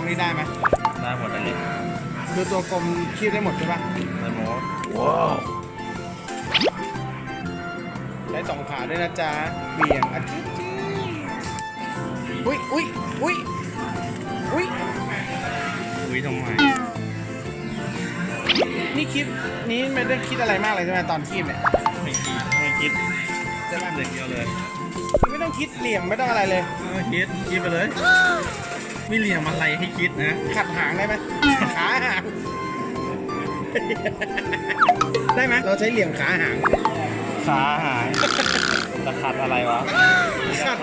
องนี้ได้ไหมได้หมดเลยนี่ดูตัวกลมคีบได้หมดใช่ปะได้หมดได้สองขาด้วยนะจ๊ะเบี่ยงอะจิ๊ดจิ๊ดอุ้ยอุ้ยอุ้ยอุ้ยคุยทำไมนี่คิดนี้ไม่ได้คิดอะไรมากเลยใช่ไหมตอนคีบเนี่ยไม่คิดไม่คิดใช่ปะเด็กเดียวเลยคือไม่ต้องคิดเหลี่ยมไม่ต้องอะไรเลยไม่คิดคิดไปเลย ไม่เหลี่ยมอะไรให้คิดนะ ขัดหางได้ไหมขาหาง ได้ไหมเราใช้เหลี่ยมขาหาง ขาหายจะขัดอะไรวะ ขัด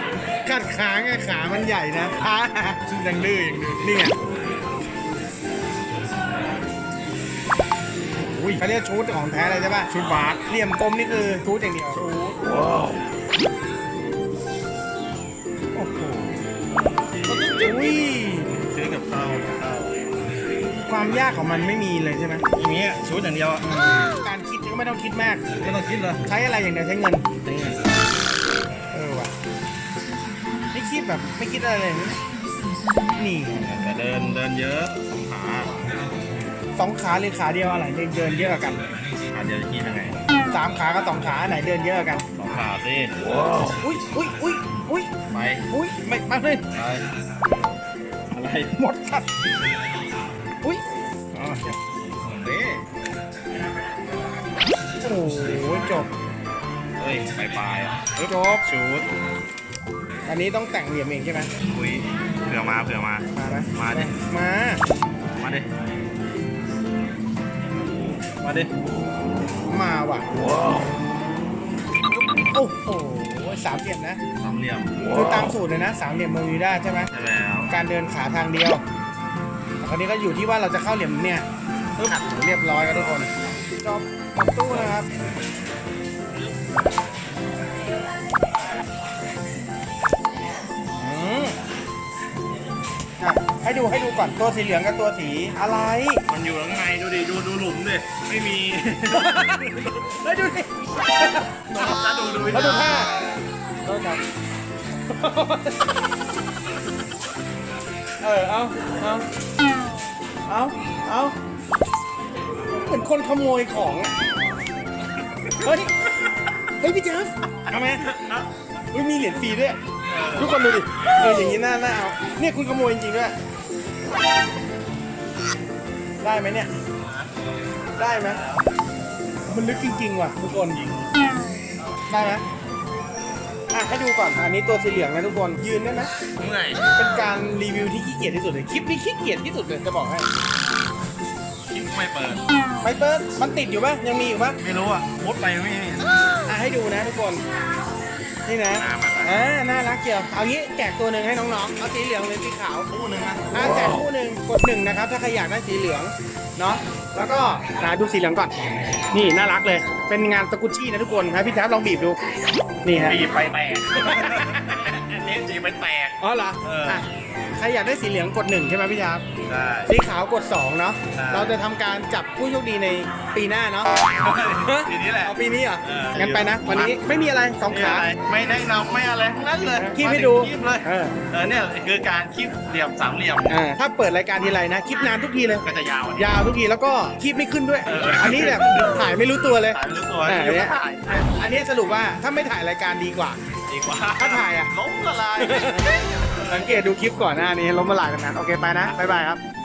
ขัดขาไงขามันใหญ่นะขาหางยังดื้อยังดื้อนี่ไงอุ้ยเขาเรียกชุดของแท้เลยใช่ป่ะ ชุดบาสเหลี่ยมกลมนี่คือชุดอย่างเดียวชุดโอ้โหอุ้ย ความยากของมันไม่มีเลยใช่ไหมอย่างเงี้ยชุดอย่างเดียวอะการคิดก็ไม่ต้องคิดมาก ไม่ต้องคิดเลยใช้อะไรอย่างเดียวใช้เงินจริงเออว่ะไม่คิดแบบไม่คิดอะไรเลยนะนี่แต่เดินเดินเยอะขาสองขาหรือขาเดียวอะไรเดินเดินเยอะกว่ากันขาเดียวจะคิดยังไงสามขากับสองขาอันไหนเดินเยอะกว่ากัน สองขาสิอุ้ยอุ้ยอุ้ยอุ้ยไปอุ้ยไม่มาเลยไปอะไรหมดครับ อุ้ยอ๋อเด้โอ้โหจบเฮ้ยปลายปลายอะจบชุดอันนี้ต้องแต่งเหลี่ยมเองใช่ไหมคุยเผื่อมาเผื่อมา มาไหมมาดิ มา มาดิ มาดิ มาว่ะโอ้โหสามเหลี่ยมนะสามเหลี่ยมคือตามสูตรเลยนะสามเหลี่ยมเบอร์มิวด้าใช่ไหมใช่แล้วการเดินขาทางเดียวแต่ คราวนี้ก็อยู่ที่ว่าเราจะเข้าเหลี่ยมเนี่ยขัดเรียบร้อยกันทุกคนจบหมดตู้นะครับอืมอะให้ดูให้ดูก่อนตัวสีเหลืองกับตัวสีอะไรมันอยู่ข้างในดูดิดูดูหลุมดิไม่มีเฮ้ยดูสิถ้าดูดูแล้วดูท่าโทษครับเออเอาเอา เอาเอาเหมือนคนขโมยของอะเฮ้ย เฮ้ยพี่เจฟเอาไหมเฮ้ยมีเหรียญฟรีด้วย ทุกคนดูดิ เอออย่างนี้น่าน่าเอาเนี่ยคุณขโมยจริงๆด้วย ได้ไหมเนี่ย ได้ไหมมันลึกจริงๆว่ะทุกคน ได้ไหม อะให้ดูก่อน อันนี้ตัวสีเหลืองนะทุกคน ยืนได้ไหมเมื่อยเป็นการรีวิวที่ขี้เกียจที่สุดเลย คลิปนี้ขี้เกียจที่สุดเลยจะบอกให้คลิปไม่เปิดไม่เปิดมันติดอยู่ปะยังมีอยู่ปะไม่รู้อะมุดไปไม่มีอะให้ดูนะทุกคน นี่นะอ่ามาๆอ่า น่ารักเกี่ยว เอางี้แจกตัวหนึ่งให้น้องๆ เอาสีเหลืองหรือสีขาวตู้หนึ่งนะอ่าแจกคู่หนึ่งกดหนึ่งนะครับ ถ้าใครอยากได้สีเหลือง เนาะ แล้วก็นะดูสีเหลืองก่อน นี่น่ารักเลย เป็นงานสกุชชี่นะทุกคนนะพี่แท็บลองบีบดู นี่ฮะตีไปแตกอันนี้ตีไปแตกอ๋อเหรอเอออะ ใครอยากได้สีเหลืองกดหนึ่งใช่ไหมพี่ครับ ได้สีขาวกดสองเนาะใช่ เราจะทำการจับผู้โชคดีในปีหน้าเนาะทีนี้แหละ เอาปีนี้เหรอเออ งั้นไปนะ วันนี้ไม่มีอะไรสองไม่ขา อะไรไม่แนะนำไม่อะไรทั้งนั้นเลยคีบให้ดูคีบเลยเออ เออเนี่ยคือการคีบเหลี่ยมสามเหลี่ยมอ่าถ้าเปิดรายการทีไรนะคลิปนานทุกทีเลย ก็จะยาวอันนี้ ยาวทุกทีแล้วก็คลิปไม่ขึ้นด้วย เอออั อันนี้แบบถ่ายไม่รู้ตัวเลย ถ่ายไม่รู้ตัวอ่าเดี๋ยวเนี่ยถ่ายอันนี้สรุปว่าถ้าไม่ถ่ายรายการดีกว่า ดีกว่าถ้าถ่ายอะ ล้มละลาย สังเกตดูคลิปก่อนหน้านี้ล้มละลายกันนั้นโอเคไปนะบ๊ายบายครับ